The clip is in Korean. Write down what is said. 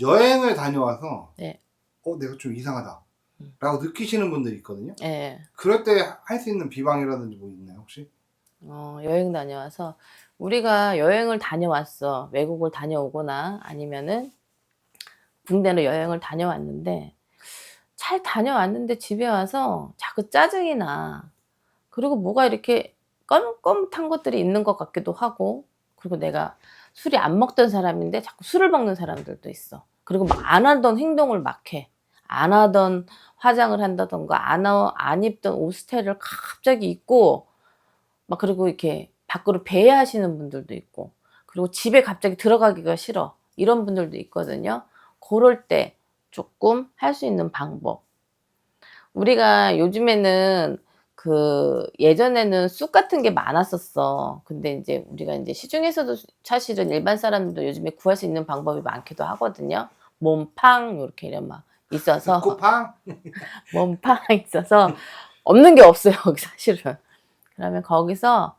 여행을 다녀와서 네. 어 내가 좀 이상하다 음. 라고 느끼시는 분들이 있거든요 예. 그럴 때 할 수 있는 비방이라든지 뭐 있나요 혹시? 어, 여행 다녀와서 우리가 여행을 다녀왔어. 외국을 다녀오거나 아니면은 국내로 여행을 다녀왔는데 잘 다녀왔는데 집에 와서 자꾸 짜증이 나. 그리고 뭐가 이렇게 껌껌한 것들이 있는 것 같기도 하고 그리고 내가 술이 안 먹던 사람인데 자꾸 술을 먹는 사람들도 있어. 그리고 막 안 하던 행동을 막 해. 안 하던 화장을 한다던가 안, 하- 안 입던 옷 스타일을 갑자기 입고 막 그리고 이렇게 밖으로 배회하시는 분들도 있고 그리고 집에 갑자기 들어가기가 싫어 이런 분들도 있거든요. 그럴 때 조금 할 수 있는 방법. 우리가 요즘에는 그 예전에는 쑥 같은 게 많았었어. 근데 이제 우리가 이제 시중에서도 사실은 일반 사람들도 요즘에 구할 수 있는 방법이 많기도 하거든요. 몸팡 이렇게 이런 막 있어서 쿠팡? 몸팡 있어서 없는 게 없어요 거기 사실은 그러면 거기서